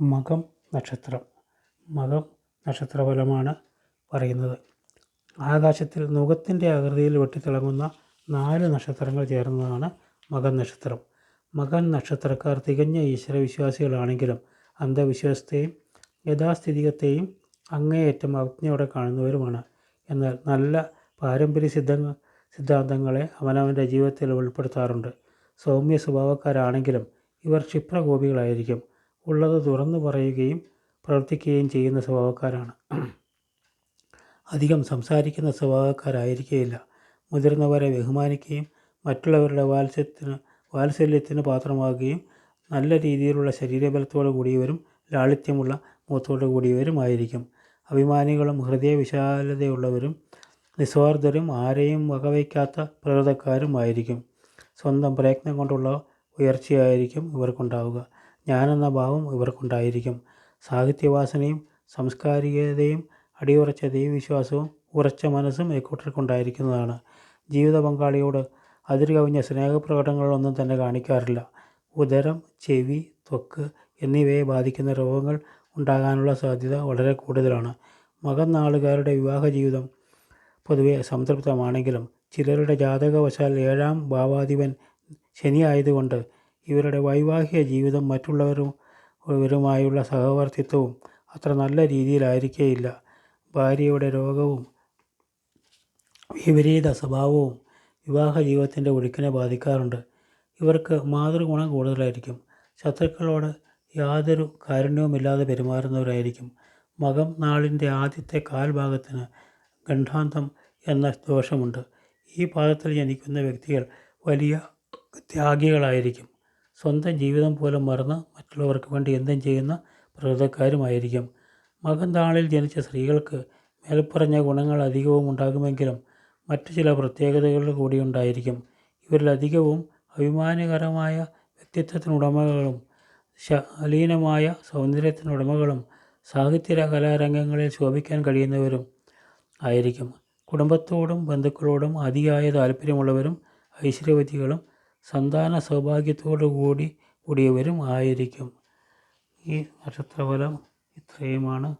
മകം നക്ഷത്രം. മകം നക്ഷത്രഫലമാണ് പറയുന്നത്. ആകാശത്തിൽ മുഖത്തിന്റെ ആകൃതിയിൽ വെട്ടിത്തിളങ്ങുന്ന നാല് നക്ഷത്രങ്ങൾ ചേർന്നതാണ് മകൻ നക്ഷത്രം. മകൻ നക്ഷത്രക്കാർ തികഞ്ഞ ഈശ്വരവിശ്വാസികളാണെങ്കിലും അന്ധവിശ്വാസത്തെയും യഥാസ്ഥിതികത്തെയും അങ്ങേയറ്റം അവജ്ഞയോടെ കാണുന്നവരുമാണ്. എന്നാൽ നല്ല പാരമ്പര്യ സിദ്ധ സിദ്ധാന്തങ്ങളെ അവനവന്റെ ജീവിതത്തിൽ ഉൾപ്പെടുത്താറുണ്ട്. സൗമ്യ സ്വഭാവക്കാരാണെങ്കിലും ഇവർ ക്ഷിപ്രകോപികളായിരിക്കും. ഉള്ളത് തുറന്നു പറയുകയും പ്രവർത്തിക്കുകയും ചെയ്യുന്ന സ്വഭാവക്കാരാണ്. അധികം സംസാരിക്കുന്ന സ്വഭാവക്കാരായിരിക്കുകയില്ല മുതിർന്നവരെ ബഹുമാനിക്കുകയും മറ്റുള്ളവരുടെ വാത്സല്യത്തിന് വാത്സല്യത്തിന് പാത്രമാകുകയും നല്ല രീതിയിലുള്ള ശരീരബലത്തോടു കൂടിയവരും ലാളിത്യമുള്ള മുഖത്തോടു കൂടിയവരുമായിരിക്കും അഭിമാനികളും ഹൃദയവിശാലതയുള്ളവരും നിസ്വാർത്ഥരും ആരെയും വകവയ്ക്കാത്ത പ്രകൃതക്കാരുമായിരിക്കും സ്വന്തം പ്രയത്നം കൊണ്ടുള്ള ഉയർച്ചയായിരിക്കും ഇവർക്കുണ്ടാവുക. ഞാനെന്ന ഭാവം ഇവർക്കുണ്ടായിരിക്കും. സാഹിത്യവാസനയും സാംസ്കാരികതയും അടിയുറച്ച ദൈവവിശ്വാസവും ഉറച്ച മനസ്സും ഇക്കൂട്ടർക്കുണ്ടായിരിക്കുന്നതാണ് ജീവിത പങ്കാളിയോട് അതിരുകവിഞ്ഞ സ്നേഹപ്രകടനങ്ങളൊന്നും തന്നെ കാണിക്കാറില്ല. ഉദരം ചെവി ത്വക്ക് എന്നിവയെ ബാധിക്കുന്ന രോഗങ്ങൾ ഉണ്ടാകാനുള്ള സാധ്യത വളരെ കൂടുതലാണ്. മകൻ നാളുകാരുടെ വിവാഹ ജീവിതം പൊതുവെ സംതൃപ്തമാണെങ്കിലും ചിലരുടെ ജാതകവശാൽ ഏഴാം ഭാവാധിപൻ ശനിയായതുകൊണ്ട് ഇവരുടെ വൈവാഹിക ജീവിതം മറ്റുള്ളവരും ഇവരുമായുള്ള സഹവർത്തിത്വവും അത്ര നല്ല രീതിയിലായിരിക്കേയില്ല. ഭാര്യയുടെ രോഗവും വിപരീത സ്വഭാവവും വിവാഹ ജീവിതത്തിന്റെ ഒഴുക്കിനെ ബാധിക്കാറുണ്ട്. ഇവർക്ക് മാതൃഗുണം കൂടുതലായിരിക്കും. ശത്രുക്കളോട് യാതൊരു കാരുണ്യവുമില്ലാതെ പെരുമാറുന്നവരായിരിക്കും. മകം നാളിന്റെ ആദ്യത്തെ കാൽഭാഗത്തിന് ഗണ്ഠാന്തം എന്ന ദോഷമുണ്ട്. ഈ പാദത്തിൽ ജനിക്കുന്ന വ്യക്തികൾ വലിയ ത്യാഗികളായിരിക്കും. സ്വന്തം ജീവിതം പോലും മറന്ന് മറ്റുള്ളവർക്ക് വേണ്ടി എന്തും ചെയ്യുന്ന പ്രകൃതക്കാരുമായിരിക്കും. മകന്താളിൽ താളിൽ ജനിച്ച സ്ത്രീകൾക്ക് മേൽപ്പറഞ്ഞ ഗുണങ്ങൾ അധികവും ഉണ്ടാകുമെങ്കിലും മറ്റു ചില പ്രത്യേകതകൾ കൂടി ഉണ്ടായിരിക്കും. ഇവരിൽ അധികവും അഭിമാനകരമായ വ്യക്തിത്വത്തിനുടമകളും ശാലീനമായ സൗന്ദര്യത്തിനുടമകളും സാഹിത്യ കലാരംഗങ്ങളിൽ ശോഭിക്കാൻ കഴിയുന്നവരും ആയിരിക്കും. കുടുംബത്തോടും ബന്ധുക്കളോടും അതിയായ താല്പര്യമുള്ളവരും ഐശ്വര്യവതികളും സന്താന സൗഭാഗ്യത്തോടു കൂടി കൂടിയവരും ആയിരിക്കും. ഈ നക്ഷത്രഫലം ഇത്രയുമാണ്.